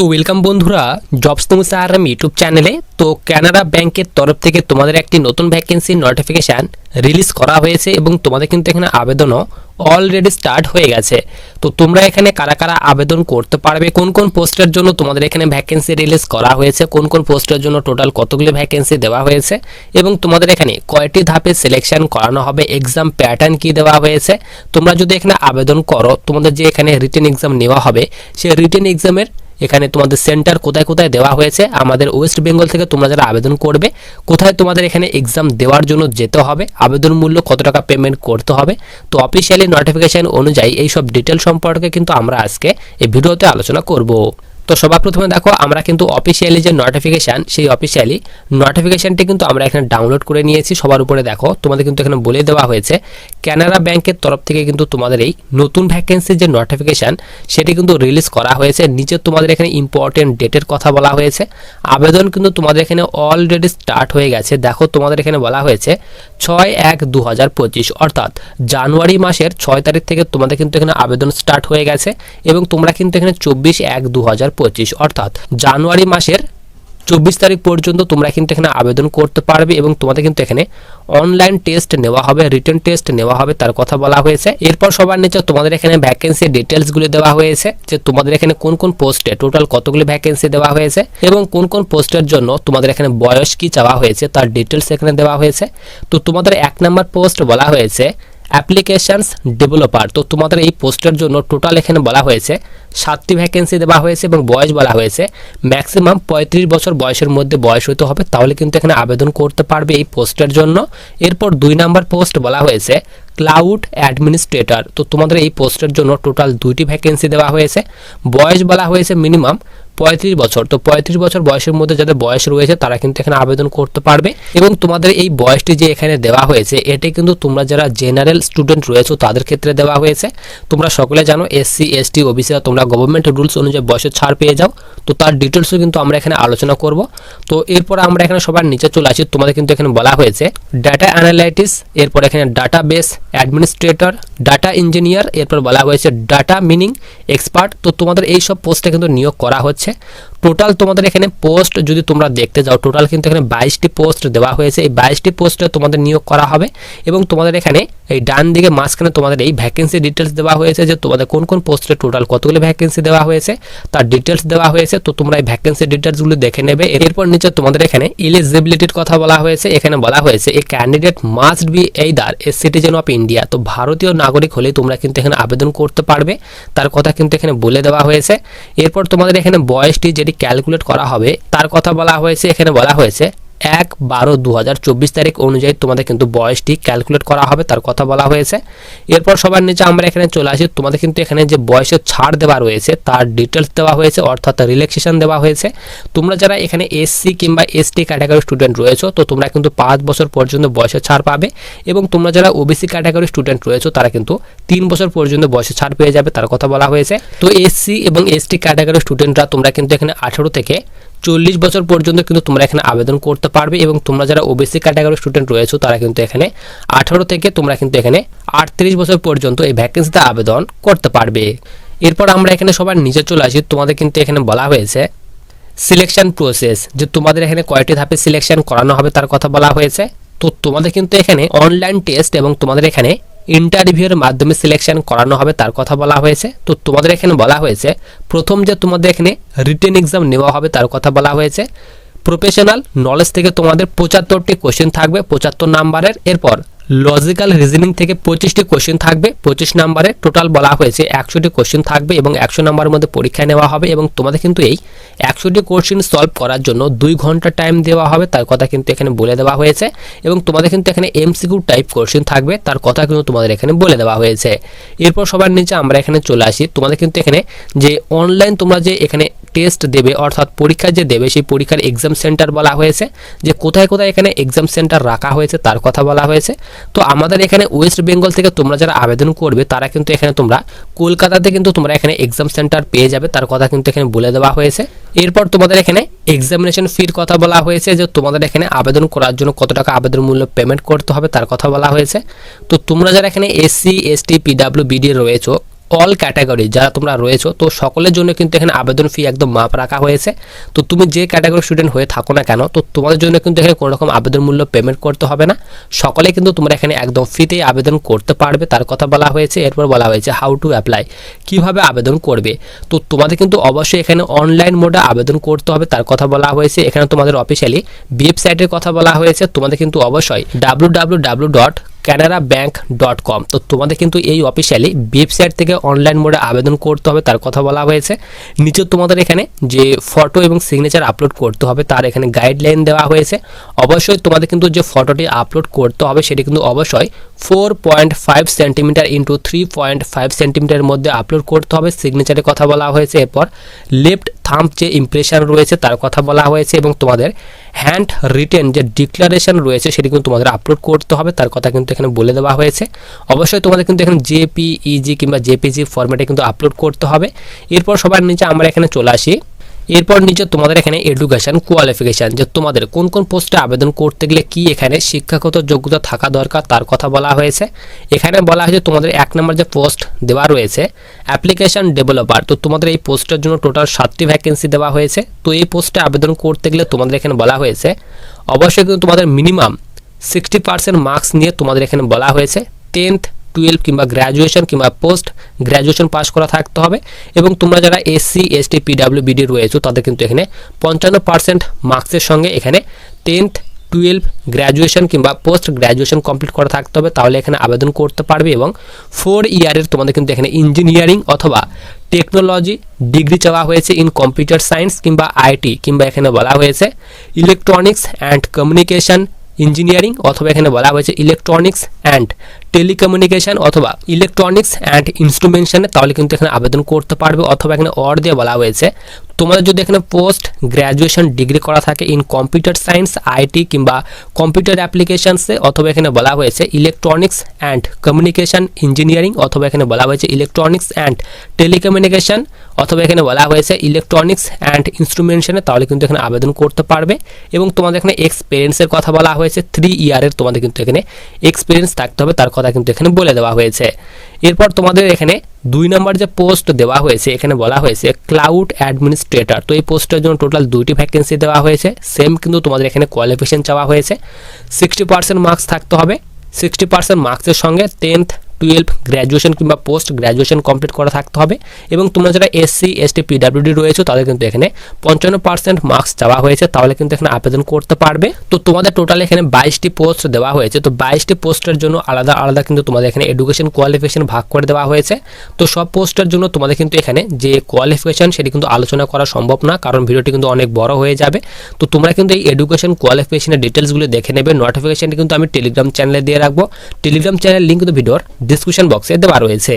তো ওয়েলকাম বন্ধুরা জবস তুমি আরাম ইউটিউব চ্যানেলে তো কানাডা ব্যাংকের তরফ থেকে তোমাদের একটি নতুন ভ্যাকেন্সি নোটিফিকেশান রিলিজ করা হয়েছে এবং তোমাদের কিন্তু এখানে আবেদনও অলরেডি স্টার্ট হয়ে গেছে। তো তোমরা এখানে কারা কারা আবেদন করতে পারবে, কোন কোন পোস্টের জন্য তোমাদের এখানে ভ্যাকেন্সি রিলিজ করা হয়েছে, কোন কোন পোস্টের জন্য টোটাল কতগুলি ভ্যাকেন্সি দেওয়া হয়েছে এবং তোমাদের এখানে কয়টি ধাপে সিলেকশন করানো হবে এক্সাম প্যাটার্ন কি দেওয়া হয়েছে। তোমরা যদি এখানে আবেদন করো, তোমাদের যে এখানে রিটেন এক্সাম নেওয়া হবে, সেই রিটেন এক্সামের এখানে তোমাদের সেন্টার কোথায় কোথায় দেওয়া হয়েছে, আমাদের ওয়েস্ট বেঙ্গল থেকে তোমরা যারা আবেদন করবে, কোথায় তোমাদের এখানে এক্সাম দেওয়ার জন্য যেতে হবে, আবেদন মূল্য কত টাকা পেমেন্ট করতে হবে, তো অফিসিয়ালি নোটিফিকেশান অনুযায়ী এইসব ডিটেল সম্পর্কে কিন্তু আমরা আজকে এই ভিডিওতে আলোচনা করব। তো সবার প্রথমে দেখো, আমরা কিন্তু অফিসিয়ালি যে নোটিফিকেশান সেই অফিসিয়ালি নোটিফিকেশানটি কিন্তু আমরা এখানে ডাউনলোড করে নিয়েছি সবার উপরে দেখো। তোমাদের কিন্তু এখানে বলে দেওয়া হয়েছে ক্যানারা ব্যাংকের তরফ থেকে কিন্তু তোমাদের এই নতুন ভ্যাকেন্সির যে নোটিফিকেশান সেটি কিন্তু রিলিজ করা হয়েছে। নিচে তোমাদের এখানে ইম্পর্টেন্ট ডেটের কথা বলা হয়েছে। আবেদন কিন্তু তোমাদের এখানে অলরেডি স্টার্ট হয়ে গেছে। দেখো, তোমাদের এখানে বলা হয়েছে, ছয় এক দু অর্থাৎ জানুয়ারি মাসের ছয় তারিখ থেকে তোমাদের কিন্তু এখানে আবেদন স্টার্ট হয়ে গেছে এবং তোমরা কিন্তু এখানে চব্বিশ এক দু অর্থাৎ জানুয়ারি মাসের চব্বিশ তারিখ পর্যন্ত তোমরা কিন্তু এখানে আবেদন করতে পারবে এবং তোমাদের কিন্তু এখানে অনলাইন টেস্ট নেওয়া হবে রিটার্ন টেস্ট নেওয়া হবে, তার কথা বলা হয়েছে। এরপর সবার নিচে তোমাদের এখানে ভ্যাকেন্সি ডিটেলসগুলি দেওয়া হয়েছে, যে তোমাদের এখানে কোন কোন পোস্টে টোটাল কতগুলি ভ্যাকেন্সি দেওয়া হয়েছে এবং কোন কোন পোস্টের জন্য তোমাদের এখানে বয়স কি চাওয়া হয়েছে, তার ডিটেলস এখানে দেওয়া হয়েছে। তো তোমাদের এক নম্বর পোস্ট বলা হয়েছে অ্যাপ্লিকেশানস ডেভেলপার। তো তোমাদের এই পোস্টের জন্য টোটাল এখানে বলা হয়েছে, সাতটি ভ্যাকেন্সি দেওয়া হয়েছে এবং বয়স বলা হয়েছে। ম্যাক্সিমাম পঁয়ত্রিশ বছর বয়সের মধ্যে বয়স হতে হবে, তাহলে কিন্তু এখানে আবেদন করতে পারবে এই পোস্টের জন্য। এরপর দুই নাম্বার পোস্ট বলা হয়েছে ক্লাউড অ্যাডমিনিস্ট্রেটর তো তোমাদের এই পোস্টের জন্য টোটাল দুইটি ভ্যাকেন্সি দেওয়া হয়েছে। বয়স বলা হয়েছে মিনিমাম পঁয়ত্রিশ বছর। তো পঁয়ত্রিশ বছর বয়সের মধ্যে যাদের বয়স রয়েছে, তারা কিন্তু এখানে আবেদন করতে পারবে। এবং তোমাদের এই বয়সটি যে এখানে দেওয়া হয়েছে, এটি কিন্তু তোমরা যারা জেনারেল স্টুডেন্ট রয়েছে, তাদের ক্ষেত্রে দেওয়া হয়েছে। তোমরা সকলে জানো এসসি এসটি ওবিসিরা তোমরা গভর্নমেন্ট রুলস অনুযায়ী বয়সের ছাড় পেয়ে যাও। তো তার ডিটেলসও কিন্তু আমরা এখানে আলোচনা করব। তো এরপর আমরা এখানে সবার নিচে চলে আসি। তোমাদের কিন্তু এখানে বলা হয়েছে ডাটা অ্যানালাইটিস এরপর এখানে database administrator data engineer এরপর বলা হয়েছে ডাটা মিনিং এক্সপার্ট তো তোমাদের এই সব পোস্টে কিন্তু নিয়োগ করা হচ্ছে। টোটাল তোমাদের এখানে পোস্ট যদি তোমরা দেখতে যাও টোটাল কিন্তু এখানে বাইশটি পোস্ট দেওয়া হয়েছে। এই বাইশটি পোস্টে তোমাদের নিয়োগ করা হবে এবং তোমাদের এখানে এই ডান দিকে মাঝখানে তোমাদের এই ভ্যাকেন্সি ডিটেলস দেওয়া হয়েছে যে তোমাদের কোন কোন পোস্টে টোটাল কতগুলি ভ্যাকেন্সি দেওয়া হয়েছে, তার ডিটেলস দেওয়া হয়েছে, তো তোমরা এই ভ্যাকেন্সি ডিটেলসগুলো দেখে নেবে। এরপর নিচে তোমাদের এখানে ইলিজিবিলিটির কথা বলা হয়েছে। এখানে বলা হয়েছে a candidate must be either a citizen of India তো ভারতীয় নাগরিক হলে তোমরা কিন্তু এখানে আবেদন করতে পারবে। তার কথা কিন্তু এখানে বলে দেওয়া হয়েছে। এরপর তোমাদের এখানে বয়সটি যেটি ক্যালকুলেট করা হবে, তার কথা বলা হয়েছে, এখানে বলা হয়েছে এক বারো দু তারিখ অনুযায়ী তোমাদের কিন্তু বয়সটি ক্যালকুলেট করা হবে, তার কথা বলা হয়েছে। এরপর সবার নিচে আমরা এখানে চলে আসি, তোমাদের কিন্তু এখানে যে বয়সের ছাড় দেওয়া রয়েছে, তার ডিটেলস দেওয়া হয়েছে, অর্থাৎ রিল্যাক্সেশন দেওয়া হয়েছে। তোমরা যারা এখানে এসসি কিংবা এসটি ক্যাটাগরি স্টুডেন্ট রয়েছো, তো তোমরা কিন্তু পাঁচ বছর পর্যন্ত বয়সের ছাড় পাবে এবং তোমরা যারা ওবিসি ক্যাটাগরি স্টুডেন্ট রয়েছো, তারা কিন্তু তিন বছর পর্যন্ত বয়সের ছাড় পেয়ে যাবে, তার কথা বলা হয়েছে। তো এসসি এবং এসটি ক্যাটাগরি স্টুডেন্টরা তোমরা কিন্তু এখানে আঠেরো থেকে চল্লিশ বছর পর্যন্ত কিন্তু তোমরা এখানে আবেদন করতে পারবে এবং তোমরা যারা ওবিসি ক্যাটাগরি স্টুডেন্ট রয়েছো, তারা কিন্তু এখানে আঠারো থেকে তোমরা কিন্তু এখানে আটত্রিশ বছর পর্যন্ত এই ভ্যাকেন্সিতে আবেদন করতে পারবে। এরপর আমরা এখানে সবার নিচে চলে আসি। তোমাদের কিন্তু এখানে বলা হয়েছে সিলেকশন প্রসেস যে তোমাদের এখানে কয়টি ধাপে সিলেকশন করানো হবে তার কথা বলা হয়েছে। তো তোমাদের কিন্তু এখানে অনলাইন টেস্ট এবং তোমাদের এখানে ইন্টারভিউয়ের মাধ্যমে সিলেকশন করানো হবে, তার কথা বলা হয়েছে। তো তোমাদের এখানে বলা হয়েছে, প্রথম যে তোমাদের এখানে রিটেন এক্সাম নেওয়া হবে, তার কথা বলা হয়েছে। প্রফেশনাল নলেজ থেকে তোমাদের পঁচাত্তরটি কোশ্চেন থাকবে, পঁচাত্তর নাম্বারের এরপর লজিক্যাল রিজনিং থেকে পঁচিশটি কোশ্চেন থাকবে। পঁচিশ নাম্বারে টোটাল বলা হয়েছে একশোটি কোশ্চেন থাকবে এবং একশো নাম্বারের মধ্যে পরীক্ষা নেওয়া হবে এবং তোমাদের কিন্তু এই একশোটি কোশ্চেন সলভ করার জন্য দুই ঘণ্টা টাইম দেওয়া হবে, তার কথা কিন্তু এখানে বলে দেওয়া হয়েছে এবং তোমাদের কিন্তু এখানে এমসিকিউ টাইপ কোশ্চেন থাকবে, তার কথা কিন্তু তোমাদের এখানে বলে দেওয়া হয়েছে। এরপর সবার নিচে আমরা এখানে চলে আসি। তোমাদের কিন্তু এখানে যে অনলাইন তোমরা যে এখানে টেস্ট দেবে, অর্থাৎ পরীক্ষা যে দেবে, সেই পরীক্ষার এক্সাম সেন্টার বলা হয়েছে, যে কোথায় কোথায় এখানে এক্সাম সেন্টার রাখা হয়েছে, তার কথা বলা হয়েছে। তো আমাদের এখানে ওয়েস্ট বেঙ্গল থেকে তোমরা যারা আবেদন করবে, তারা কিন্তু এখানে তোমরা, কলকাতাতে কিন্তু তোমরা এখানে এক্সাম সেন্টার পেয়ে যাবে, তার কথা কিন্তু এখানে বলে দেওয়া হয়েছে। এরপর তোমাদের এখানে এক্সামিনেশন ফির কথা বলা হয়েছে, যে তোমাদের এখানে আবেদন করার জন্য কত টাকা আবেদন মূল্য পেমেন্ট করতে হবে, তার কথা বলা হয়েছে। তো তোমরা যারা এখানে এসসি এসটি পিডাব্লিউ বিডি রয়েছো অল ক্যাটাগরি যারা তোমরা রয়েছো, তো সকলের জন্য কিন্তু এখানে আবেদন ফি একদম মাপ রাখা হয়েছে। তো তুমি যে ক্যাটাগরি স্টুডেন্ট হয়ে থাকো না কেন, তো তোমাদের জন্য কিন্তু এখানে কোনো রকম আবেদন মূল্য পেমেন্ট করতে হবে না। সকলে কিন্তু তোমরা এখানে একদম ফ্রিতেই আবেদন করতে পারবে, তার কথা বলা হয়েছে। এরপর বলা হয়েছে হাউ টু অ্যাপ্লাই কীভাবে আবেদন করবে। তো তোমাদের কিন্তু অবশ্যই এখানে অনলাইন মোডে আবেদন করতে হবে, তার কথা বলা হয়েছে। এখানে তোমাদের অফিসিয়ালি ওয়েবসাইটের কথা বলা হয়েছে। তোমাদের কিন্তু অবশ্যই W W W dot Canara bank dot com তো তোমাদের কিন্তু এই অফিসিয়ালি ওয়েবসাইট থেকে অনলাইন মোডে আবেদন করতে হবে, তার কথা বলা হয়েছে। নিচে তোমাদের এখানে যে ফটো এবং সিগনেচার আপলোড করতে হবে, তার এখানে গাইডলাইন দেওয়া হয়েছে। অবশ্যই তোমাদের কিন্তু যে ফটোটি আপলোড করতে হবে, সেটি কিন্তু অবশ্যই four point five centimetre into three point five সেন্টিমিটারের মধ্যে আপলোড করতে হবে। সিগনেচারের কথা বলা হয়েছে। এরপর লেফট থাম্প যে ইমপ্রেশন রয়েছে, তার কথা বলা হয়েছে এবং তোমাদের হ্যান্ড রিটেন যে ডিক্লারেশন রয়েছে, সেটি কিন্তু তোমাদের আপলোড করতে হবে। তার কথা কিন্তু এখানে বলে দেওয়া হয়েছে। অবশ্যই তোমাদের কিন্তু এখানে জেপিইজি কিংবা জেপিজি ফরম্যাটে কিন্তু আপলোড করতে হবে। এরপর সবার নিচে আমরা এখানে চলে আসি। এরপর নিচে তোমাদের এখানে এডুকেশন কোয়ালিফিকেশান যে তোমাদের কোন কোন পোস্টে আবেদন করতে গেলে কি এখানে শিক্ষাগত যোগ্যতা থাকা দরকার তার কথা বলা হয়েছে। এখানে বলা হয়েছে তোমাদের এক নম্বর যে পোস্ট দেওয়া রয়েছে অ্যাপ্লিকেশন ডেভেলপার তো তোমাদের এই পোস্টের জন্য টোটাল সাতটি ভ্যাকেন্সি দেওয়া হয়েছে। তো এই পোস্টে আবেদন করতে গেলে তোমাদের এখানে বলা হয়েছে, অবশ্যই কিন্তু তোমাদের মিনিমাম সিক্সটি পার্সেন্ট মার্কস নিয়ে তোমাদের এখানে বলা হয়েছে। টেন্থ টুয়েলভ কিংবা গ্র্যাজুয়েশন কিংবা পোস্ট গ্র্যাজুয়েশন পাস করা থাকতে হবে এবং তোমরা যারা এসসি এসটি পিডাব্লিউ বিডি রয়েছো, তাদের কিন্তু এখানে পঞ্চান্ন পার্সেন্ট মার্কসের সঙ্গে এখানে টেন্থ টুয়েলভ গ্র্যাজুয়েশন কিংবা পোস্ট গ্র্যাজুয়েশন কমপ্লিট করা থাকতে হবে। তাহলে এখানে আবেদন করতে পারবে এবং ফোর ইয়ারের তোমাদের কিন্তু এখানে ইঞ্জিনিয়ারিং অথবা টেকনোলজি ডিগ্রি চাওয়া হয়েছে ইন কম্পিউটার সায়েন্স কিংবা আইটি কিংবা এখানে বলা হয়েছে ইলেকট্রনিক্স অ্যান্ড কমিউনিকেশন ইঞ্জিনিয়ারিং অথবা এখানে বলা হয়েছে ইলেকট্রনিক্স অ্যান্ড টেলিকমিউনিকেশন অথবা ইলেকট্রনিক্স অ্যান্ড ইনস্ট্রুমেন্টেশনে তাহলে কিন্তু এখানে আবেদন করতে পারবে অথবা এখানে অর দিয়ে বলা হয়েছে তোমাদের যদি এখানে পোস্ট গ্র্যাজুয়েশন ডিগ্রি করা থাকে ইন কম্পিউটার সায়েন্স আইটি কিংবা কম্পিউটার অ্যাপ্লিকেশানসে অথবা এখানে বলা হয়েছে ইলেকট্রনিক্স অ্যান্ড কমিউনিকেশন ইঞ্জিনিয়ারিং অথবা এখানে বলা হয়েছে ইলেকট্রনিক্স অ্যান্ড টেলিকমিউনিকেশন অথবা এখানে বলা হয়েছে ইলেকট্রনিক্স অ্যান্ড ইনস্ট্রুমেন্টেশনে তাহলে কিন্তু এখানে আবেদন করতে পারবে। এবং তোমাদের এখানে এক্সপিরিয়েন্সের কথা বলা হয়েছে থ্রি ইয়ারের তোমাদের কিন্তু এখানে এক্সপিরিয়েন্স থাকতে হবে, তার কথা কিন্তু এখানে বলে দেওয়া হয়েছে। এরপর তোমাদের এখানে দুই নম্বর যে পোস্ট দেওয়া হয়েছে, এখানে বলা হয়েছে ক্লাউড অ্যাডমিনিস্ট্রেটর তো এই পোস্টের জন্য টোটাল দুইটি ভ্যাকেন্সি দেওয়া হয়েছে। সেম কিন্তু তোমাদের এখানে কোয়ালিফিকেশন চাওয়া হয়েছে। সিক্সটি পার্সেন্ট মার্কস থাকতে হবে। সিক্সটি পার্সেন্ট মার্কসের সঙ্গে টেন্থ টুয়েলভ গ্র্যাজুয়েশন কিংবা পোস্ট গ্র্যাজুয়েশন কমপ্লিট করা থাকতে হবে এবং তোমরা যারা এসসি এসটি পিডাব্লিউডি রয়েছে, তাদের কিন্তু এখানে পঞ্চান্ন পার্সেন্ট মার্কস চাওয়া হয়েছে, তাহলে কিন্তু এখানে আবেদন করতে পারবে। তো তোমাদের টোটাল এখানে বাইশটি পোস্ট দেওয়া হয়েছে, তো বাইশটি পোস্টের জন্য আলাদা আলাদা কিন্তু তোমাদের এখানে এডুকেশন কোয়ালিফিকেশন ভাগ করে দেওয়া হয়েছে। তো সব পোস্টের জন্য তোমাদের কিন্তু এখানে যে কোয়ালিফিকেশন সেটি কিন্তু আলোচনা করা সম্ভব না, কারণ ভিডিওটি কিন্তু অনেক বড় হয়ে যাবে। তো তোমরা কিন্তু এই এডুকেশন কোয়ালিফিকেশনের ডিটেলসগুলো দেখে নেবে নোটিফিকেশনটি কিন্তু আমি টেলিগ্রাম চ্যানেলে দিয়ে রাখব। টেলিগ্রাম চ্যানেল লিঙ্ক কিন্তু ভিডিওর ডিসক্রিপশন বক্সে দেওয়া রয়েছে।